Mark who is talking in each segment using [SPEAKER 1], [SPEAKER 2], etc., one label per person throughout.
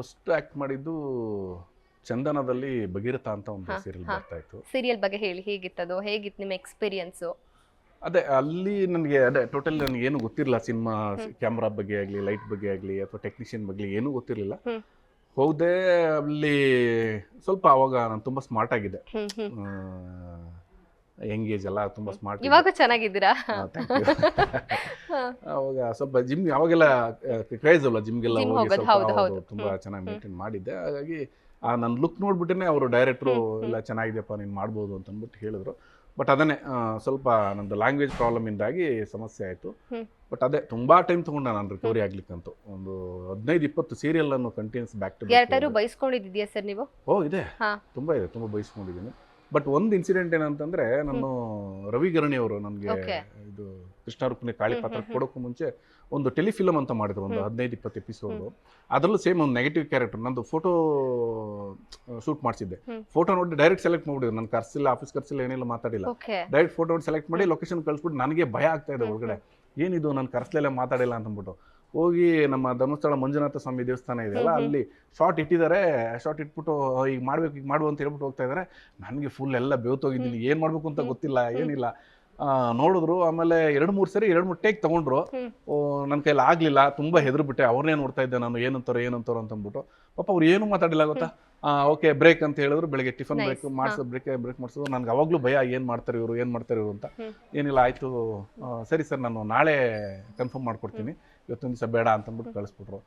[SPEAKER 1] First act ಮಾಡಿದ್ದು ಚಂದನದಲ್ಲಿ ಭಗೀರಥ ಅಂತ ಒಂದು ಸೀರಿಯಲ್. ಬರ್ತಾ ಇತ್ತು.
[SPEAKER 2] ಸೀರಿಯಲ್ ಬಗ್ಗೆ ಹೇಳಿ ಹೇಗಿತ್ತು ಅದು ಹೇಗಿತ್ತು ನಿಮ್ಮ ಎಕ್ಸ್ಪೀರಿಯನ್ಸು
[SPEAKER 1] ಅದೇ ಅಲ್ಲಿ ನನಗೆ ಅದೇ ಟೋಟಲ್ ನನಗೆ ಏನು ಗೊತ್ತಿರಲಿಲ್ಲ ಸಿನಿಮಾ ಕ್ಯಾಮ್ರಾ ಬಗ್ಗೆ ಆಗಲಿ ಲೈಟ್ ಬಗ್ಗೆ ಆಗಲಿ ಅಥವಾ ಟೆಕ್ನಿಷಿಯನ್ ಬಗ್ಗೆ ಏನೂ ಗೊತ್ತಿರಲಿಲ್ಲ. ಹೌದೇ ಅಲ್ಲಿ ಸ್ವಲ್ಪ ಅವಾಗ ನಾನು ತುಂಬ ಸ್ಮಾರ್ಟ್ ಆಗಿದ್ದೆ.
[SPEAKER 2] ಹ್ಮ್
[SPEAKER 1] ಎಂಗೇಜ್ ಎಲ್ಲ ತುಂಬ ಸ್ಮಾರ್ಟ್
[SPEAKER 2] ಇವಾಗ ಚೆನ್ನಾಗಿದ್ದೀರಾ.
[SPEAKER 1] ಅವಾಗ ಸ್ವಲ್ಪ ಜಿಮ್ ಅವಾಗೆಲ್ಲ ಕ್ರೇಜ್ ಅಲ್ಲ ಜಿಮ್ಗೆಲ್ಲ ಹೋಗಿ ಸ್ವಲ್ಪ
[SPEAKER 2] ಹೌದು.
[SPEAKER 1] ತುಂಬಾ ಚೆನ್ನಾಗಿ. ಮೇಂಟೈನ್ ಮಾಡಿದ್ದೆ. ಹಾಗಾಗಿ ಆ ನನ್ನ ಲುಕ್ ನೋಡ್ಬಿಟ್ಟೇನೆ ಅವರು ಡೈರೆಕ್ಟ್ರು ಎಲ್ಲ ಚೆನ್ನಾಗಿದೆಯಪ್ಪ ನೀನು ಮಾಡ್ಬೋದು ಅಂತ ಅಂದ್ಬಿಟ್ಟು ಹೇಳಿದ್ರು. ಬಟ್ ಅದನ್ನೇ ಸ್ವಲ್ಪ ನಂದು ಲ್ಯಾಂಗ್ವೇಜ್ ಪ್ರಾಬ್ಲಮ್ ಇಂದಾಗಿ ಸಮಸ್ಯೆ ಆಯಿತು. ಬಟ್ ಅದೇ ತುಂಬಾ ಟೈಮ್ ತಗೊಂಡೆ ನಾನು ರಿಕವರಿ ಆಗ್ಲಿಕ್ಕಂತೂ. ಒಂದು ಹದಿನೈದು ಇಪ್ಪತ್ತು ಸೀರಿಯಲ್ ಅನ್ನು ಕಂಟಿನ್ಯೂಸ್ ಬ್ಯಾಕ್ ಟು
[SPEAKER 2] ಯಾರ್ಟಾರು ಬೈಸ್ಕೊಂಡಿದ್ಯಾ ಸರ್ ನೀವು?
[SPEAKER 1] ಓ ಇದೆ. ತುಂಬಾ ಇದೆ ತುಂಬಾ ಬಯಸ್ಕೊಂಡಿದ್ದೀನಿ ಬಟ್ ಒಂದು ಇನ್ಸಿಡೆಂಟ್ ಏನಂತಂದ್ರೆ ನಾನು ರವಿ ಗರಣಿ ಅವರು ನನಗೆ ಇದು ಕೃಷ್ಣ ರುಕ್ಮಿಣಿ ಕಾಳಿ ಪಾತ್ರ. ಕೊಡೋಕ್ಕೂ ಮುಂಚೆ ಒಂದು ಟೆಲಿಫಿಲಮ್ ಅಂತ ಮಾಡಿದ್ರು ಒಂದು. ಹದಿನೈದು ಇಪ್ಪತ್ತು ಎಪಿಸೋಡ್ ಅದರಲ್ಲೂ ಸೇಮ್ ಒಂದು ನೆಗೆಟಿವ್ ಕ್ಯಾರೆಕ್ಟರ್ ನಂದು ಫೋಟೋ ಶೂಟ್ ಮಾಡಿಸಿದ್ದೆ. ಫೋಟೋ ನೋಡಿ ಡೈರೆಕ್ಟ್ ಸೆಲೆಕ್ಟ್ ಮಾಡಿದ್ರು ನನ್ನ ಕರ್ಸಿಲ್ಲ ಆಫೀಸ್ ಕರ್ಸಿಲ್ಲ ಏನಿಲ್ಲ ಮಾತಾಡಿಲ್ಲ. ಡೈರೆಕ್ಟ್ ಫೋಟೋ ನೋಡಿ ಸೆಲೆಕ್ಟ್ ಮಾಡಿ ಲೊಕೇಶನ್ ಕಳಿಸ್ಬಿಟ್ಟು ನನಗೆ ಭಯ ಆಗ್ತಾ ಇದೆ ಒಳಗಡೆ. ಏನಿದು ನಾನು ಖರ್ಚಲ್ಲೇ ಮಾತಾಡಿಲ್ಲ ಅಂತ ಅಂದ್ಬಿಟ್ಟು ಹೋಗಿ ನಮ್ಮ ಧರ್ಮಸ್ಥಳ ಮಂಜುನಾಥ ಸ್ವಾಮಿ ದೇವಸ್ಥಾನ ಇದೆಯಲ್ಲ
[SPEAKER 2] ಹ್ಮ್, ಹ್ಮ್.
[SPEAKER 1] ಅಲ್ಲಿ ಶಾರ್ಟ್ ಇಟ್ಟಿದ್ದಾರೆ. ಶಾರ್ಟ್ ಇಟ್ಬಿಟ್ಟು ಈಗ ಮಾಡ್ಬೇಕು ಈಗ ಮಾಡು ಅಂತ ಹೇಳ್ಬಿಟ್ಟು ಹೋಗ್ತಾ ಇದ್ದಾರೆ. ನನಗೆ ಫುಲ್ ಎಲ್ಲ ಬೇವ್ತೋಗಿದ್ದೀನಿ. ಏನು ಮಾಡಬೇಕು ಅಂತ ಗೊತ್ತಿಲ್ಲ ಏನಿಲ್ಲ. ನೋಡಿದ್ರು. ಆಮೇಲೆ ಎರಡು ಮೂರು ಸರಿ ಎರಡು ಮೂರು ಟೇಕ್ ತಗೊಂಡ್ರು. ನನ್ನ ಕೈಲಿ ಆಗ್ಲಿಲ್ಲ ತುಂಬಾ ಹೆದರ್ಬಿಟ್ಟೆ. ಅವ್ರನ್ನೇ ನೋಡ್ತಾ ಇದ್ದೆ ನಾನು. ಏನಂತಾರೋ ಏನಂತಾರೋ ಅಂತ ಅಂದ್ಬಿಟ್ಟು ಪಾಪ ಅವ್ರು ಏನು ಮಾತಾಡಿಲ್ಲ ಗೊತ್ತಾ? ಓಕೆ ಬ್ರೇಕ್ ಅಂತ ಹೇಳಿದ್ರು. ಬೆಳಿಗ್ಗೆ ಟಿಫನ್. ಬ್ರೇಕ್ ಮಾಡಿಸೋ ಬ್ರೇಕ್ ಬ್ರೇಕ್ ಮಾಡಿಸೋದು. ನನ್ಗೆ ಅವಾಗಲೂ ಭಯ ಏನು ಮಾಡ್ತಾರೆ ಇವರು ಏನು ಮಾಡ್ತಾರೆ ಇವರು ಅಂತ. ಏನಿಲ್ಲ ಆಯಿತು. ಸರಿ ಸರ್ ನಾನು ನಾಳೆ ಕನ್ಫರ್ಮ್ ಮಾಡ್ಕೊಡ್ತೀನಿ. ಇವತ್ತೊಂದು ದಿವಸ ಬೇಡ ಅಂತ ಅಂದ್ಬಿಟ್ಟು ಕಳಿಸ್ಬಿಟ್ರು.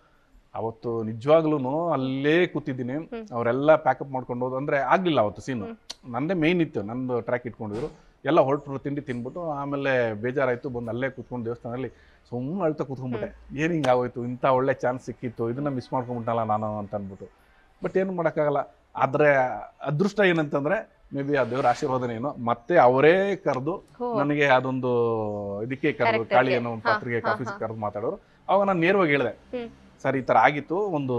[SPEAKER 1] ಅವತ್ತು ನಿಜವಾಗ್ಲೂ ಅಲ್ಲೇ ಕೂತಿದ್ದೀನಿ. ಅವರೆಲ್ಲ ಪ್ಯಾಕಪ್ ಮಾಡ್ಕೊಂಡು ಹೋದ್ರು ಅಂದ್ರೆ ಆಗಲಿಲ್ಲ ಅವತ್ತು ಸೀನು ನಂದೇ ಮೇಯ್ನ್ ಇತ್ತು. ನಂದು ಟ್ರ್ಯಾಕ್ ಇಟ್ಕೊಂಡಿದ್ರು. ಎಲ್ಲ ಹೊರಟರು ತಿಂಡಿ ತಿನ್ಬಿಟ್ಟು ಆಮೇಲೆ ಬೇಜಾರಾಯಿತು ಬಂದು ಅಲ್ಲೇ ಕುತ್ಕೊಂಡು ದೇವಸ್ಥಾನದಲ್ಲಿ ಸುಮ್ಮನೆ ಅಳ್ತಾ ಕುತ್ಕೊಂಡ್ಬಿಟ್ಟೆ. ಏನು ಹಿಂಗೆ ಆಗೋಯ್ತು? ಇಂಥ ಒಳ್ಳೆ ಚಾನ್ಸ್ ಸಿಕ್ಕಿತ್ತು ಇದನ್ನ ಮಿಸ್ ಮಾಡ್ಕೊಂಡ್ಬಿಟ್ಟಲ್ಲ ನಾನು ಅಂತ ಅಂದ್ಬಿಟ್ಟು ಬಟ್ ಏನು ಮಾಡೋಕ್ಕಾಗಲ್ಲ. ಆದರೆ ಅದೃಷ್ಟ ಏನಂತಂದ್ರೆ ಮೇ ಬಿ ಆ ದೇವರ ಆಶೀರ್ವಾದನೇನೋ ಮತ್ತೆ ಅವರೇ ಕರೆದು ನನಗೆ ಅದೊಂದು ಇದಕ್ಕೆ ಕರೆದು ಕಾಳಿ. ಅನ್ನೋ ಒಂದು ಪಾತ್ರೆಗೆ ಕಾಫಿ. ಕರೆದು ಮಾತಾಡೋರು. ಅವಾಗ ನಾನು ನೇರವಾಗಿ ಹೇಳಿದೆ. ಸರ್ ಈ ಥರ ಆಗಿತ್ತು. ಒಂದು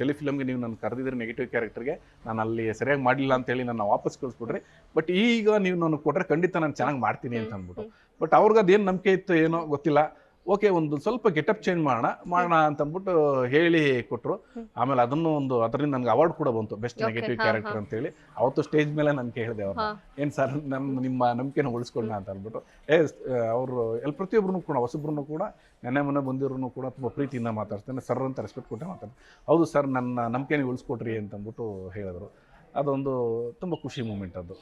[SPEAKER 1] ಟೆಲಿಫಿಲಮ್ಗೆ ನೀವು ನನ್ನ ಕರೆದಿದ್ರೆ ನೆಗೆಟಿವ್ ಕ್ಯಾರೆಕ್ಟರ್ಗೆ ನಾನು ಅಲ್ಲಿ ಸರಿಯಾಗಿ ಮಾಡಲಿಲ್ಲ ಅಂತೇಳಿ ನನ್ನ ವಾಪಸ್ ಕಳಿಸ್ಬಿಟ್ರಿ. ಬಟ್ ಈಗ ನೀವು ನನಗೆ ಕೊಟ್ಟರೆ ಖಂಡಿತ ನಾನು ಚೆನ್ನಾಗಿ ಮಾಡ್ತೀನಿ ಅಂತ ಅಂದ್ಬಿಟ್ಟು. ಬಟ್ ಅವ್ರಿಗೆ ಅದೇನು ನಂಬಿಕೆ ಇತ್ತು ಏನೋ ಗೊತ್ತಿಲ್ಲ. ಓಕೆ ಒಂದು ಸ್ವಲ್ಪ ಗೆಟಪ್ ಚೇಂಜ್ ಮಾಡೋಣ ಮಾಡೋಣ ಅಂತ ಅಂದ್ಬಿಟ್ಟು ಹೇಳಿ ಕೊಟ್ಟರು ಆಮೇಲೆ ಅದನ್ನು ಒಂದು ಅದರಿಂದ ನನಗೆ ಅವಾರ್ಡ್ ಕೂಡ ಬಂತು ಬೆಸ್ಟ್ ನೆಗೆಟಿವ್ ಕ್ಯಾರೆಕ್ಟರ್
[SPEAKER 2] ಹಾ.
[SPEAKER 1] ಅಂತೇಳಿ. ಅವತ್ತು ಸ್ಟೇಜ್ ಮೇಲೆ ನಾನು ಕೇಳಿದೆ
[SPEAKER 2] ಅವ್ರು.
[SPEAKER 1] ಏನು ಸರ್ ನಮ್ಮ ನಿಮ್ಮ ನಂಬಿಕೆನ ಉಳಿಸ್ಕೊಂಡ ಅಂತ ಅಂದ್ಬಿಟ್ಟು. ಏ ಅವರು ಎಲ್ಲಿ ಪ್ರತಿಯೊಬ್ಬರು ಕೂಡ ಹೊಸಬ್ರು ಕೂಡ ನೆನ್ನೆ ಮೊನ್ನೆ ಬಂದಿರೋನು ಕೂಡ ತುಂಬ ಪ್ರೀತಿಯಿಂದ ಮಾತಾಡ್ತಾನೆ ಸರ್ ಅಂತ ರೆಸ್ಪೆಕ್ಟ್ ಕೊಟ್ಟೆ ಮಾತಾಡ್ತಾರೆ. ಹೌದು ಸರ್ ನನ್ನ ನಂಬಿಕೆನ ಉಳಿಸ್ಕೊಟ್ರಿ ಅಂತ ಅಂದ್ಬಿಟ್ಟು ಹೇಳಿದ್ರು. ಅದೊಂದು ತುಂಬ ಖುಷಿ ಮೂಮೆಂಟ್ ಅದು.